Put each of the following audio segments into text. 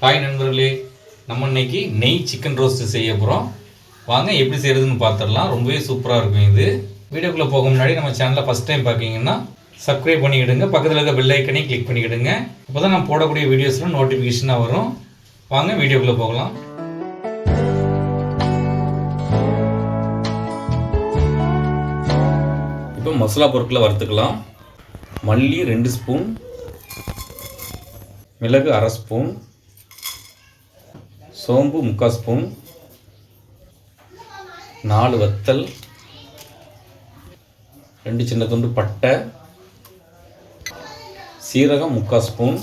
Hi நண்பர்களே நம்ம இன்னைக்கு நெய் சிக்கன் ரோஸ்ட் செய்ய போகிறோம் வாங்க எப்படி செய்கிறதுன்னு பார்த்துடலாம். ரொம்பவே சூப்பராக இருக்கும் இது. வீடியோக்குள்ளே போக முன்னாடி நம்ம சேனலை ஃபஸ்ட் டைம் பார்க்கிங்கன்னா சப்ஸ்கிரைப் பண்ணிக்கிடுங்க. பக்கத்தில் இருக்க பெல் ஐக்கனையும் கிளிக் பண்ணிக்கிடுங்க. அப்போ தான் நான் போடக்கூடிய வீடியோஸ்லாம் நோட்டிஃபிகேஷனாக வரும். வாங்க வீடியோக்குள்ளே போகலாம். இப்போ மசாலா பொருட்களை வறுத்துக்கலாம். மல்லி ரெண்டு ஸ்பூன் மிளகு அரை ஸ்பூன் சோம்பு முக்கால் ஸ்பூன் நாலு வத்தல் ரெண்டு சின்ன துண்டு பட்டை சீரகம் முக்கால் ஸ்பூன்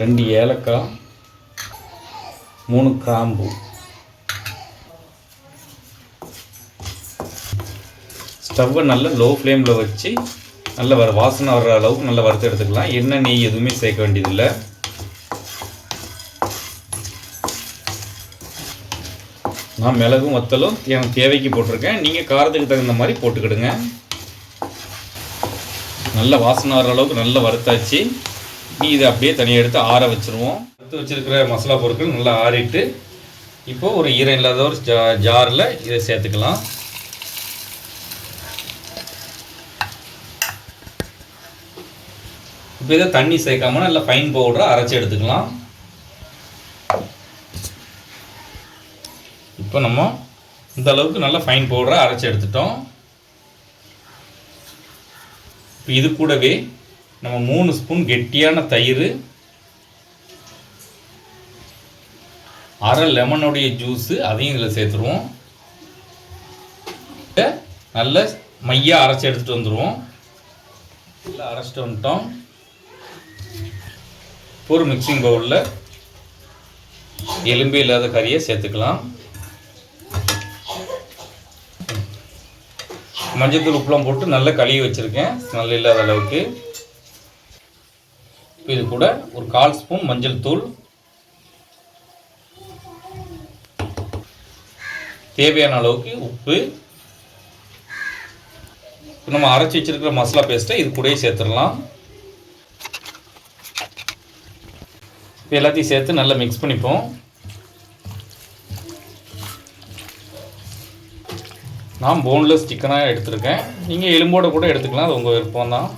ரெண்டு ஏலக்காய் மூணு கிராம்பு. ஸ்டவ்வை நல்லா லோ ஃப்ளேமில் வச்சு நல்ல வர வாசனை வர்ற அளவுக்கு நல்லா வறுத்து எடுத்துக்கலாம். எண்ணெய் நெய் எதுவுமே சேர்க்க வேண்டியதில்லை. நான் மிளகும் வத்தலும் எனக்கு தேவைக்கு போட்டிருக்கேன். நீங்கள் காரத்துக்கு தகுந்த மாதிரி போட்டுக்கிடுங்க. நல்ல வாசனை வர அளவுக்கு நல்லா வறுத்தாச்சு. நீ இதை அப்படியே தனியாக எடுத்து ஆற வச்சுருவோம். வறுத்து வச்சுருக்கிற மசாலா பொருட்கள் நல்லா ஆறிட்டு இப்போது ஒரு ஈரம் இல்லாத ஒரு ஜா ஜாரில் இதை சேர்த்துக்கலாம். இப்போ இதை தண்ணி சேர்க்காம நல்லா ஃபைன் பவுடராக அரைச்சி எடுத்துக்கலாம். இப்போ நம்ம இந்த அளவுக்கு நல்லா ஃபைன் பவுடராக அரைச்சி எடுத்துட்டோம். இப்போ இது கூடவே நம்ம மூணு ஸ்பூன் கெட்டியான தயிர் அரை லெமனுடைய ஜூஸு அதையும் இதில் சேர்த்துருவோம். நல்ல மையாக அரைச்சி எடுத்துகிட்டு வந்துடுவோம் நல்லா அரைச்சிட்டு வந்துட்டோம். ஒரு மிக்சிங் பவுலில் எலும்பே இல்லாத கறியை சேர்த்துக்கலாம். மஞ்சத்தூள் உப்புலாம் போட்டு நல்லா கழுவி வச்சுருக்கேன். ஸ்மெல் இல்லாத அளவுக்கு. இப்போ இது கூட ஒரு கால் ஸ்பூன் மஞ்சள் தூள். தேவையான அளவுக்கு உப்பு. இப்போ நம்ம அரைச்சி வச்சிருக்கிற மசாலா பேஸ்ட்டை இது கூடயே சேர்த்துடலாம். இப்போ எல்லாத்தையும் சேர்த்து நல்லா மிக்ஸ் பண்ணிப்போம். நான் போன்லெஸ் சிக்கனாக எடுத்திருக்கேன். நீங்கள் எலும்போட கூட எடுத்துக்கலாம் அது உங்கள் விருப்பம் தான்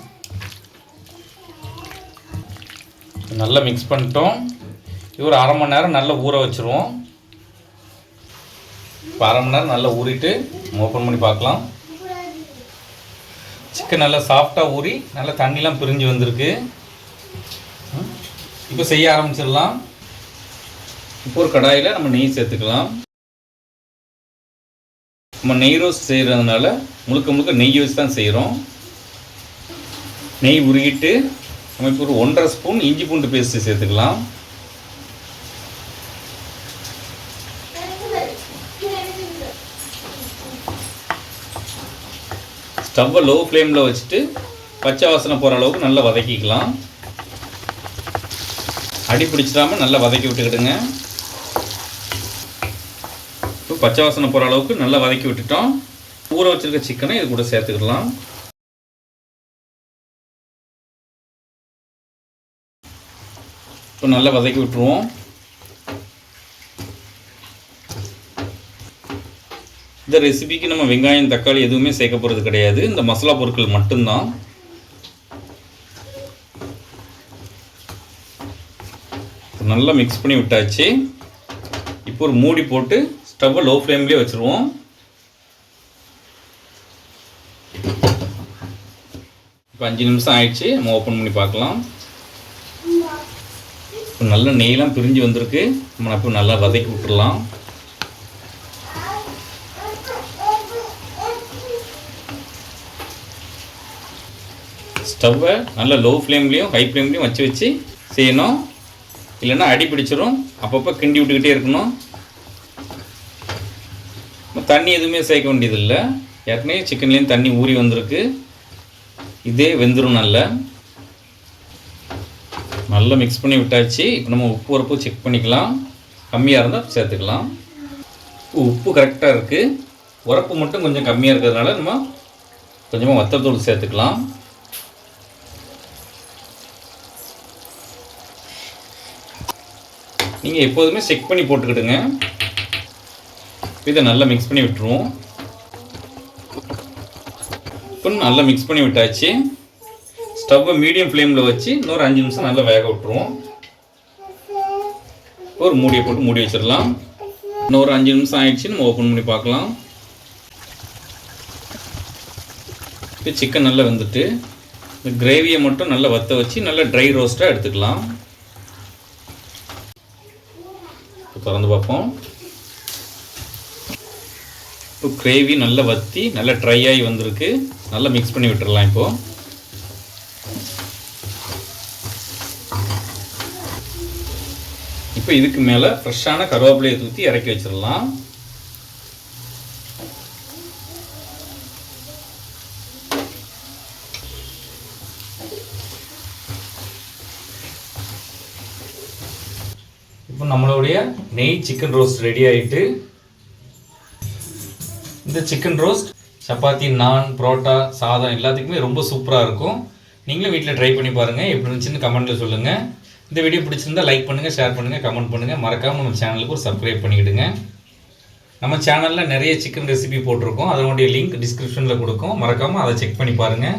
நல்லா மிக்ஸ் பண்ணிட்டோம். இது ஒரு அரை மணி நேரம் நல்லா ஊற வச்சுருவோம். இப்போ அரை மணி நேரம் நல்லா ஊறிட்டு ஓப்பன் பண்ணி பார்க்கலாம். சிக்கன் நல்லா சாஃப்டாக ஊறி நல்லா தண்ணிலாம் பிரிஞ்சு வந்திருக்கு. இப்போ செய்ய ஆரம்பிச்சிடலாம். இப்போ ஒரு கடாயில் நம்ம நெய் சேர்த்துக்கலாம். நம்ம நெய் ரோஸ்ட் செய்கிறதுனால முழுக்க முழுக்க நெய் வச்சு தான் செய்கிறோம் நெய் உருகிட்டு நம்ம இப்போ ஒரு ஒன்றரை ஸ்பூன் இஞ்சி பூண்டு பேஸ்ட்டு சேர்த்துக்கலாம். ஸ்டவ்வை லோ ஃப்ளேமில் வச்சுட்டு பச்சை வாசனை போகிற அளவுக்கு நல்லா வதக்கிக்கலாம். அடி பிடிச்சிடாமல் நல்லா வதக்கி விட்டுக்கிடுங்க. பச்சை வாசனை போகிற அளவுக்கு நல்லா வதக்கி விட்டுட்டோம். ஊற வச்சிருக்க சிக்கனை இது கூட சேர்த்துக்கலாம். இப்போ நல்லா வதக்கி விட்டுருவோம். இந்த ரெசிபிக்கு நம்ம வெங்காயம் தக்காளி எதுவுமே சேர்க்க போகிறது கிடையாது. இந்த மசாலா பொருட்கள் மட்டும்தான். நல்லா மிக்ஸ் பண்ணி விட்டாச்சு. இப்போ ஒரு மூடி போட்டு ஸ்டவ்வை லோ ஃப்ளேம்லேயே வச்சுருவோம். இப்போ அஞ்சு நிமிஷம் ஆயிடுச்சு. நம்ம ஓப்பன் பண்ணி பார்க்கலாம். இப்போ நல்ல நெய்லாம் பிரிஞ்சு வந்திருக்கு. நம்ம இப்போ நல்லா வதக்கி விட்டுடலாம் ஸ்டவ்வை நல்ல லோ ஃப்ளேம்லேயும் ஹை ஃப்ளேம்லேயும் வச்சு வச்சு செய்யணும். இல்லைன்னா அடி பிடிச்சிரும். அப்பப்போ கிண்டி விட்டுக்கிட்டே இருக்கணும். தண்ணி எதுவுமே சேர்க்க வேண்டியதில்லை. ஏற்கனவே சிக்கன்லேயும் தண்ணி ஊறி வந்திருக்கு. இதே வெந்துடும் நல்லா. நல்லா மிக்ஸ் பண்ணி விட்டாச்சு. இப்போ நம்ம உப்பு உரப்பு செக் பண்ணிக்கலாம். கம்மியாக இருந்தால் சேர்த்துக்கலாம். உப்பு கரெக்டாக இருக்குது உரப்பு மட்டும் கொஞ்சம் கம்மியாக இருக்கிறதுனால நம்ம கொஞ்சமாக வத்தத்தூள் சேர்த்துக்கலாம். நீங்கள் எப்போதுமே செக் பண்ணி போட்டுக்கிடுங்க. இதை நல்லா மிக்ஸ் பண்ணி விட்டுருவோம். இப்போ நல்லா மிக்ஸ் பண்ணி விட்டாச்சு. ஸ்டவ்வை மீடியம் ஃப்ளேமில் வச்சு இன்னொரு அஞ்சு நிமிஷம் நல்லா வேக விட்டுருவோம். ஒரு மூடியை போட்டு மூடி வச்சிடலாம். இன்னொரு அஞ்சு நிமிஷம் ஆயிடுச்சு நம்ம ஓப்பன் பண்ணி பார்க்கலாம். இப்போ சிக்கன் நல்லா வெந்துட்டு இந்த கிரேவியை மட்டும் நல்லா வற்ற வச்சு நல்லா ட்ரை ரோஸ்ட்டாக எடுத்துக்கலாம். திறந்து பார்ப்போம். இப்போ கிரேவி நல்லா வற்றி நல்லா ட்ரை ஆகி வந்திருக்கு. நல்லா மிக்ஸ் பண்ணி விட்டுடலாம் இப்போது இப்போ இதுக்கு மேலே ஃப்ரெஷ்ஷான கருவேப்பிலையை தூற்றி இறக்கி வச்சிடலாம். இப்போ நம்மளுடைய நெய் சிக்கன் ரோஸ்ட் ரெடி ஆகிட்டு இந்த சிக்கன் ரோஸ்ட் சப்பாத்தி நான் புரோட்டா சாதம் எல்லாத்துக்குமே ரொம்ப சூப்பராக இருக்கும். நீங்களும் வீட்டில் ட்ரை பண்ணி பாருங்கள் எப்படி இருந்துச்சுன்னு கமெண்ட்டில் சொல்லுங்கள் இந்த வீடியோ பிடிச்சிருந்தா லைக் பண்ணுங்கள் ஷேர் பண்ணுங்கள் கமெண்ட் பண்ணுங்கள் மறக்காமல் நம்ம சேனலுக்கு ஒரு சப்ஸ்கிரைப் பண்ணிக்கிடுங்க. நம்ம சேனலில் நிறைய சிக்கன் ரெசிபி போட்டிருக்கோம். அதனுடைய லிங்க் டிஸ்கிரிப்ஷனில் கொடுக்கும். மறக்காமல் அதை செக் பண்ணி பாருங்கள்